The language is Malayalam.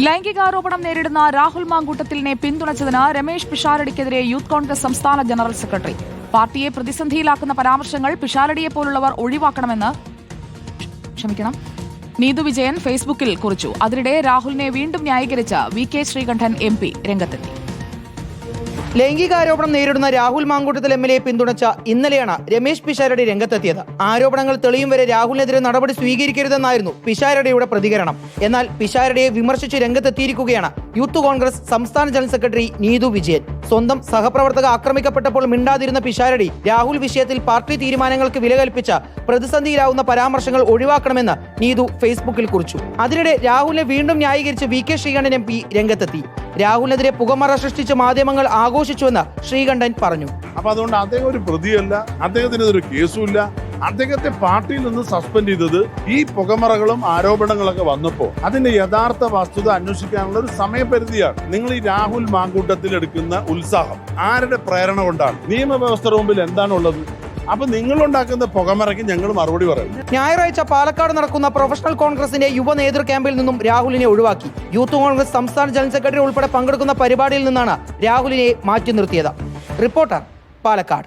ലൈംഗികാരോപണം നേരിടുന്ന രാഹുൽ മാങ്കൂട്ടത്തിലിനെ പിന്തുണച്ചതിന് രമേശ് പിഷാരടിക്കെതിരെ യൂത്ത് കോൺഗ്രസ് സംസ്ഥാന ജനറൽ സെക്രട്ടറി. പാർട്ടിയെ പ്രതിസന്ധിയിലാക്കുന്ന പരാമർശങ്ങൾ പിഷാരടിയെ പോലുള്ളവർ ഒഴിവാക്കണമെന്ന് ക്ഷമിക്കണം. നീതു വിജയൻ ഫേസ്ബുക്കിൽ കുറിച്ചു. അതിനിടെ രാഹുലിനെ വീണ്ടും ന്യായീകരിച്ച് V K Sreekandan M P രംഗത്തെത്തി. ലൈംഗികാരോപണം നേരിടുന്ന Rahul Mamkootathil M L A പിന്തുണച്ച ഇന്നലെയാണ് രമേശ് പിഷാരടി രംഗത്തെത്തിയത്. ആരോപണങ്ങൾ തെളിയും വരെ രാഹുലിനെതിരെ നടപടി സ്വീകരിക്കരുതെന്നായിരുന്നു പിഷാരടിയുടെ പ്രതികരണം. എന്നാൽ പിഷാരടിയെ വിമർശിച്ച് രംഗത്തെത്തിയിരിക്കുകയാണ് യൂത്ത് കോൺഗ്രസ് സംസ്ഥാന ജനറൽ സെക്രട്ടറി നീതു വിജയൻ. സ്വന്തം സഹപ്രവർത്തക ആക്രമിക്കപ്പെട്ടപ്പോൾ മിണ്ടാതിരുന്ന പിഷാരടി രാഹുൽ വിഷയത്തിൽ പാർട്ടി തീരുമാനങ്ങൾക്ക് വില കൽപ്പിച്ച പ്രതിസന്ധിയിലാവുന്ന പരാമർശങ്ങൾ ഒഴിവാക്കണമെന്ന് നീതു ഫേസ്ബുക്കിൽ കുറിച്ചു. അതിനിടെ രാഹുലിനെ വീണ്ടും ന്യായീകരിച്ച് V K Sreekandan M P രംഗത്തെത്തി. രാഹുലിനെതിരെ പുകമറ സൃഷ്ടിച്ച് മാധ്യമങ്ങൾ ആഘോഷിച്ചുവെന്ന് ശ്രീകണ്ഠൻ പറഞ്ഞു. അപ്പൊ അതുകൊണ്ട് അദ്ദേഹം ഒരു പ്രതിയല്ല അദ്ദേഹത്തിന് ഒരു കേസുമില്ല അദ്ദേഹത്തെ പാർട്ടിയിൽ നിന്ന് സസ്പെൻഡ് ചെയ്തത് ഈ പുകമറകളും ആരോപണങ്ങളൊക്കെ വന്നപ്പോ. അതിന്റെ യഥാർത്ഥ വസ്തുത അന്വേഷിക്കാനുള്ള ഒരു സമയപരിധിയാണ്. നിങ്ങൾ ഈ രാഹുൽ മാങ്കൂട്ടത്തിൽ എടുക്കുന്ന ഉത്സാഹം. ആരുടെ പ്രേരണ കൊണ്ടാണ്? നിയമവ്യവസ്ഥയുടെ മുമ്പിൽ എന്താണുള്ളത്? അപ്പൊ നിങ്ങൾ ഉണ്ടാക്കുന്ന പുകമറയ്ക്ക് ഞങ്ങൾ മറുപടി പറയും. ഞായറാഴ്ച പാലക്കാട് നടക്കുന്ന പ്രൊഫഷണൽ കോൺഗ്രസിന്റെ യുവ നേതൃ ക്യാമ്പിൽ നിന്നും രാഹുലിനെ ഒഴിവാക്കി. യൂത്ത് കോൺഗ്രസ് സംസ്ഥാന ജനറൽ സെക്രട്ടറി ഉൾപ്പെടെ പങ്കെടുക്കുന്ന പരിപാടിയിൽ നിന്നാണ് രാഹുലിനെ മാറ്റി നിർത്തിയത്. റിപ്പോർട്ടർ പാലക്കാട്.